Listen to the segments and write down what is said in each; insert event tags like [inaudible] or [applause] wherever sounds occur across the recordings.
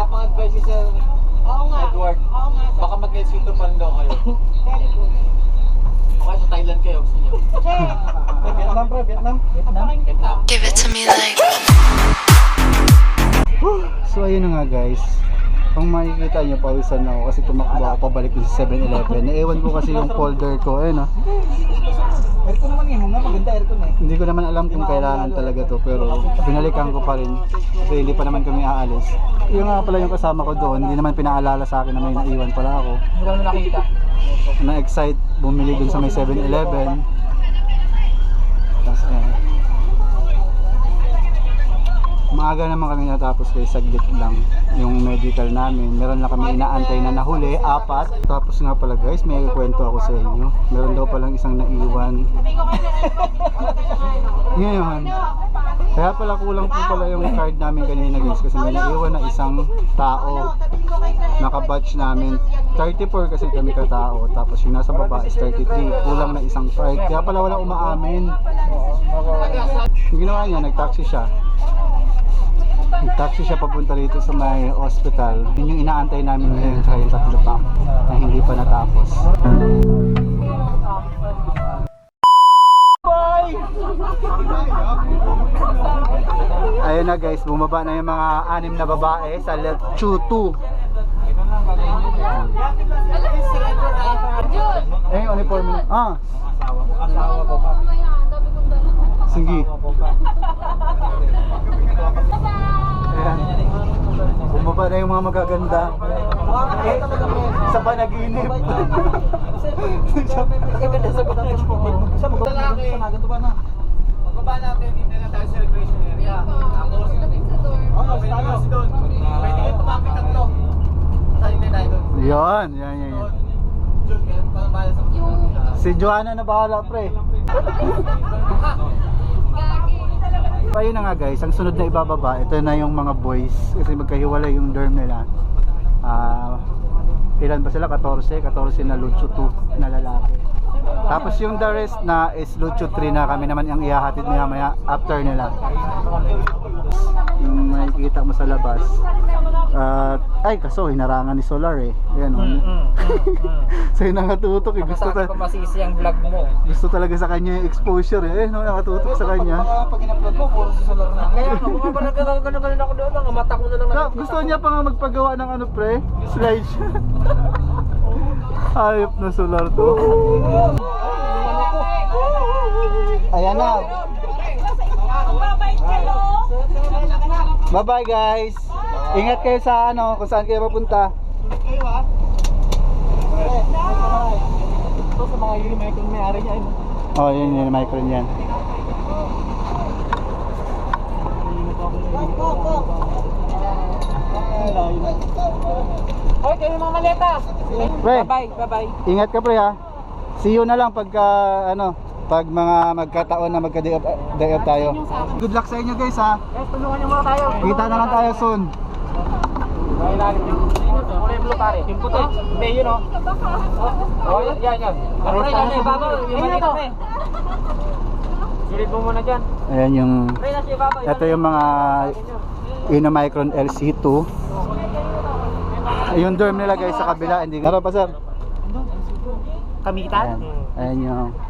Wala pang advice si Sir Oo nga. Edward. Oo nga. sir. Baka mag-Elsito pa rin daw kayo. [laughs] Very good. Baka sa Thailand kayo gusto niyo. [laughs] Che, Vietnam pre, Vietnam. kita. Give it to me like So ayun na nga guys. Kung makikita nyo, pawisan na ako kasi tumakbo ako pabalik sa 7-Eleven. Naiwan ko kasi yung folder ko. Ayun ah. Aircon naman yun, nga maganda aircon eh. Hindi ko naman alam kung kailangan talaga to pero binalikan ko pa rin kasi hindi pa naman kami aalis. Yung nga pala yung kasama ko doon, hindi naman pinaalala sa akin na may naiwan pala ako. Hindi ko nakita. Na-excite, bumili dun sa may 7-Eleven. Tapos ayan. Maaga naman kami natapos kay saglit lang yung medical namin. Meron lang kami inaantay na nahuli, apat. Tapos nga pala guys, may kwento ako sa inyo. Meron daw palang isang naiwan. [laughs] Ngayon, kaya pala kulang po pala yung card namin kanina guys kasi may naiwan na isang tao. Naka-batch namin 34 kasi kami katao tapos yung nasa baba is 33 kulang na isang card kaya pala wala umaamin yung ginawa niya nag-taxi siya nag-taxi siya papunta rito sa may hospital yun yung inaantay namin ngayon sa yung tatlo pa na hindi pa natapos ayun na guys bumaba na yung mga anim na babae sa Lechu 2 eh uniform niya. ah Asawa ko pa. sige Asawa ko pa. Na yung mga magaganda. Sa panaginip. Sa ganda Sa lalaki. Sa mga ba na? Pagbaba natin, dito na tayo sa recreation area. Tapos, oh, may nurse doon. Pwede kayo tumapit tatlo. Saan din tayo doon? Yan, yan, yan. Si Joanna na bahala, pre. [laughs] Ayun na nga guys, ang sunod na ibababa, ito na yung mga boys kasi magkahiwalay yung dorm nila. Ah, ilan ba sila? 14, 14 na Lucho 2 na lalaki. Tapos yung the rest na is Lucho 3 na kami naman ang ihahatid maya maya after nila. Yung makikita mo sa labas. At ay kaso hinarangan ni Solar eh. Ayan oh. [laughs] so yung nakatutok eh. Gusto, ta- masisi ang vlog mo. gusto talaga sa kanya yung exposure eh. No, nakatutok sa kanya. Pag in-upload mo, puro sa solar na. Kaya ako, mga pa nagkakaganong ako doon, ang mata ko na lang Ka, gusto niya pa nga magpagawa ng ano pre, slideshow. [laughs] Hayop na solar to. Ayan na. Bye bye guys. Ingat kayo sa ano, kung saan kayo papunta. Ito sa mga yun, kung may ari niya. eh. Oh, yun yun, micron yan. Hoy, kayo mga maleta. Pre, Bye-bye, bye-bye. ingat ka pre ha. See you na lang pagka ano, pag mga magkataon na magka-day off, day off tayo. Good luck sa inyo guys ha. Guys, tulungan niyo muna tayo. Kita na lang tayo soon. Kulay blue pare. Yung puti. Hindi, yun o. Oh, yan, yan, yan. Babaw. Yung maliit. Silid mo muna dyan. Ayan yung ito yung mga Inomicron LC2. Yung dorm nila guys sa kabila, hindi Tara pa sir. Kamitan? Ayan, ayan yung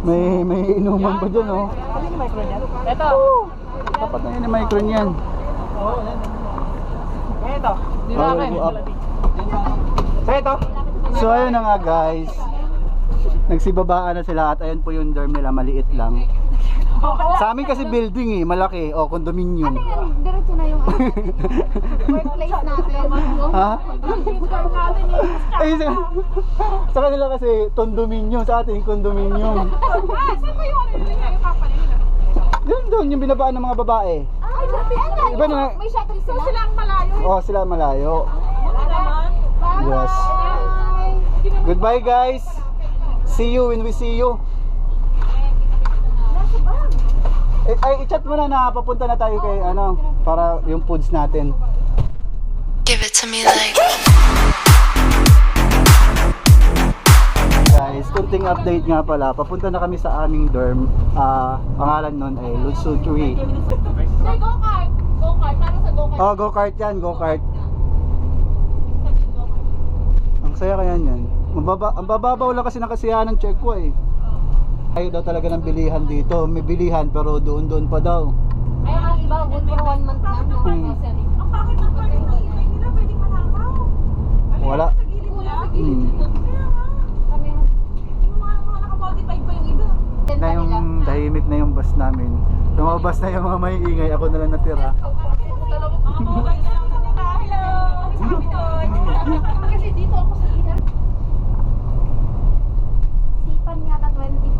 May may inuman pa dyan oh. Ito. Dapat na yun yung micron yan. Ito. Di Oh, akin. So, ito. So ayun na nga guys. Nagsibabaan na sila at ayun po yung dorm nila, maliit lang. Sa amin kasi building eh, malaki, o condominium. Yan, diretso na yung ano, [laughs] workplace natin. Ha? Work natin eh. Ay, sa, sa kanila kasi condominium, sa atin condominium. Ah, saan ba yung ano yun? Yung company nila? Doon, doon, yung binabaan ng mga babae. Ay? Iba na- May shuttle sila? So sila ang malayo. Oh, sila malayo. Wala naman. Goodbye guys. See you when we see you. Eh, ay, i-chat mo na na papunta na tayo kay ano para yung foods natin. Give it to me like Guys, kunting update nga pala. Papunta na kami sa aming dorm. Ah, pangalan nun ay Lutsu 3. Say, go-kart. Go-kart. Parang sa go-kart. Oh, go-kart yan, go-kart. Ang saya kaya niyan. Mababa, ang bababaw lang kasi ng kasiyahan ng check ko eh. Ayaw daw talaga ng bilihan dito. May bilihan pero doon-doon pa daw. Kaya ang iba, good for one month na. Hmm. Ang bakit ng parking ng ibay nila pwedeng manakaw? Wala. Hmm. paglabas namin, lumabas na yung mga may ingay, ako na lang natira. Kasi dito ako sa Sipan yata 25.